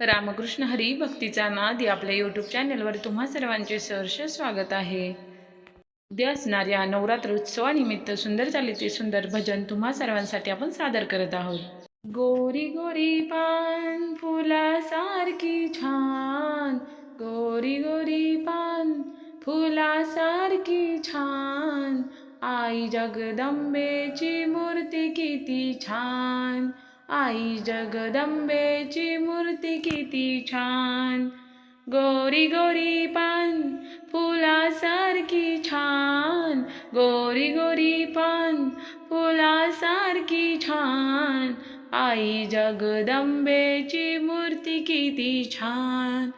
रामकृष्ण हरी भक्तीचा नाद या आपल्या यूट्यूब चॅनलवर तुम्हा सर्वांचे सहर्ष स्वागत आहे. उद्या असणाऱ्या नवरात्र उत्सवानिमित्त सुंदर चालीचे सुंदर भजन तुम्हा सर्वांसाठी आपण सादर करत आहोत. गोरी गोरी पान फुलासारखी छान. गोरी गोरी पान फुलासारखी छान. आई जगदंबेची मूर्ती किती छान. आई जगदंबेची मूर्ती किती छान. गोरी गोरी पान फुलासारखी छान. गोरी गोरी पान फुलासारखी छान. आई जगदंबेची मूर्ती किती छान.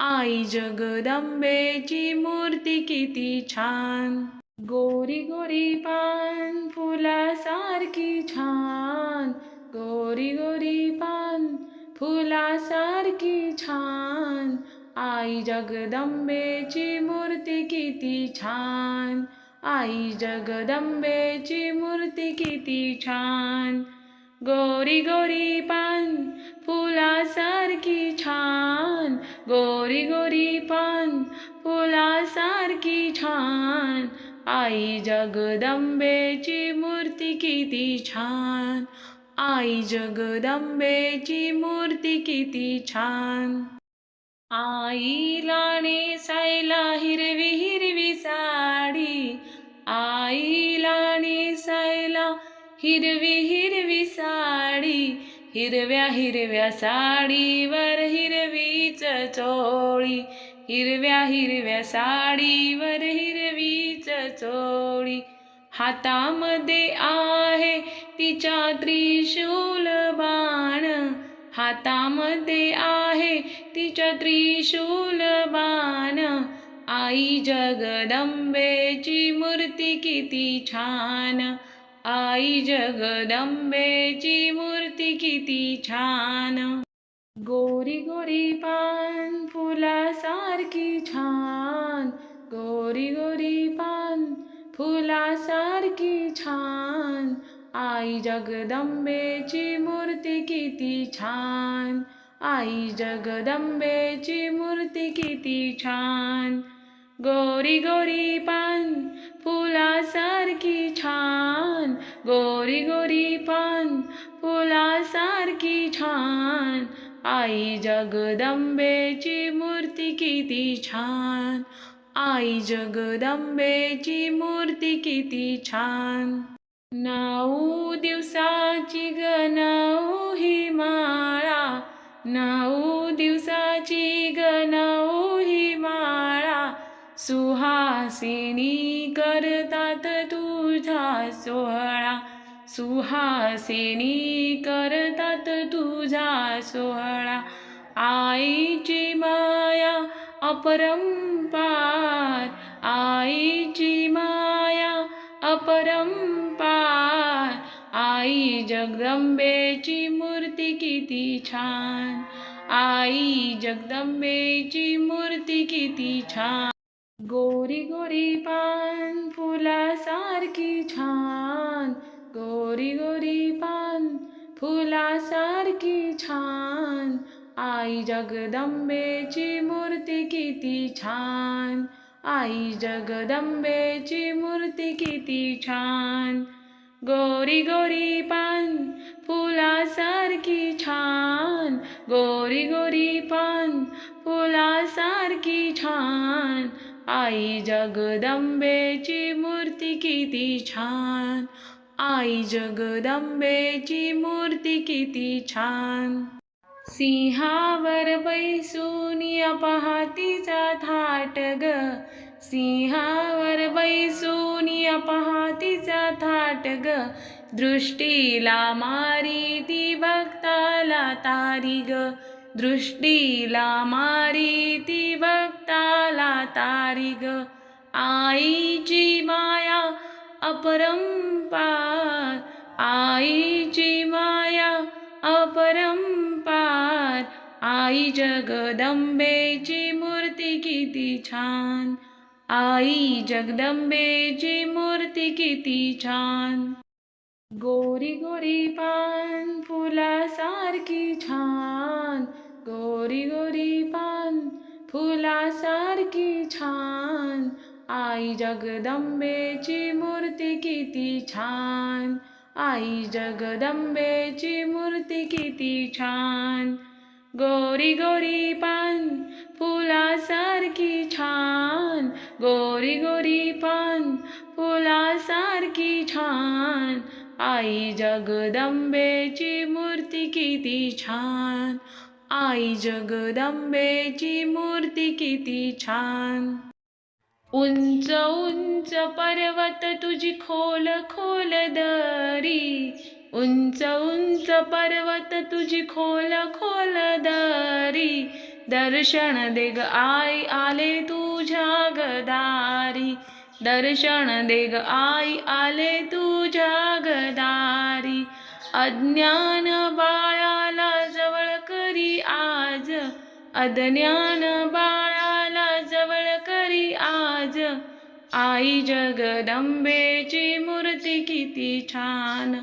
आई जगदंबेची मूर्ती किती छान. गोरी गोरी पान जगदंबेची मूर्ती किती छान. आई जगदंबेची मूर्ती किती छान. गोरी गोरी पान फुलासारखी छान. गोरी गोरी पान फुलासारखी छान. आई जगदंबेची मूर्ती किती छान. आई जगदंबेची मूर्ती किती छान. आईला नेसायला हिरवी हिरवी साडी. आईला नेसायला हिरवी हिरवी साडी. हिरव्या हिरव्या साडीवर हिरवीच चोळी. हिरव्या हिरव्या साडीवर हिरवीच चोळी. हातामध्ये आहे तिच्या त्रिशूल बाण. हातामध्ये आहे तिच्या त्रिशूल बाण. आई जगदंबेची मूर्ती किती छान. आई जगदंबेची मूर्ती किती छान. गोरी गोरी पान फुलासारखी छान. गोरी गोरी पान फुलासारखी छान. आई जगदंबेची मूर्ती किती छान. आई जगदंबेची मूर्ती किती छान. गोरी गोरी पान फुलासारखी छान. गोरी गोरी पान फुलासारखी छान. आई जगदंबेची मूर्ती किती छान. आई जगदंबेची मूर्ती किती छान. नऊ दिवसाची ग नाऊ ही माळा. नऊ दिवसाची ग नाऊ ही माळा. सुहासिनी करतात तुझा सोहळा. सुहासिनी करतात तुझा सोहळा. आईची माया अपरंपार. आईची माया अपरंपार. आई जगदंबेची मूर्ती किती छान। आई जगदंबेची मूर्ती किती छान। गोरी गोरी पान फुलासारखी छान। गोरी गोरी पान फुलासारखी छान। आई जगदंबेची मूर्ती किती छान। आई जगदंबेची मूर्ती किती छान। गोरी गोरी पान फुलासारखी छान. गोरी गोरी पान फुलासारखी छान. आई जगदंबेची मूर्ती किती छान. आई जगदंबेची मूर्ती किती छान. सिंहावर बैसून पहातीचा थाट ग. सिंहावर बैसून पहातीचा थाट ग. दृष्टीला मारी ती भक्ताला तारी ग. दृष्टीला मारी ती भक्ताला तारी ग. आईची माया अपरंपार आईची माया अपरंपार. आई जगदंबेची मूर्ती किती छान. आई जगदंबेची मूर्ती किती छान. गोरी गोरी पान फुलासारखी छान. गोरी गोरी पान फुलासारखी छान. आई जगदंबेची मूर्ती किती छान. आई जगदंबेची मूर्ती किती छान. गोरी गोरी पान फुलासारखी छान. गोरी गोरी पान फुलासारखी छान. आई जगदंबेची मूर्ती किती छान. आई जगदंबेची मूर्ती किती छान. उंच उंच पर्वत तुझी खोल खोल दरी. उंच उंच पर्वत तुझी खोल खोल दरी. दर्शन दे ग आई आले तुझ्या गदारी दर्शन दे ग आई आले तुझ्या गदारी अज्ञान बाळाला जवळ करी आज. अज्ञान बाळाला जवळ करी आज. आई जगदंबेची मूर्ती किती छान.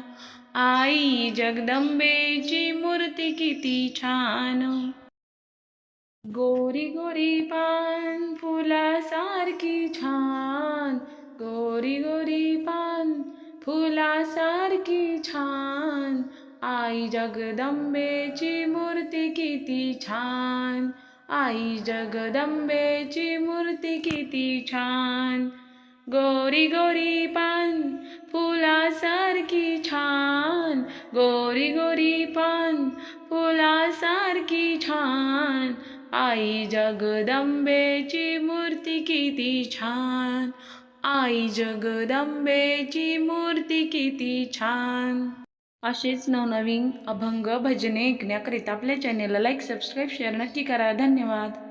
आई जगदंबेची मूर्ती किती छान. गोरी गोरी पान फुलासारखी छान. गोरी गोरी पान फुलासारखी छान. आई जगदंबेची मूर्ती किती छान. आई जगदंबेची मूर्ती किती छान. गोरी गोरी पान फुलासारखी छान. गोरी गोरी पान आई जगदंबेची मूर्ती किती छान. आई जगदंबेची मूर्ती किती छान. असेच नवनवीन अभंग भजने ऐकण्याकरिता आपल्या चॅनेलला लाईक सबस्क्राईब शेअर नक्की करा. धन्यवाद.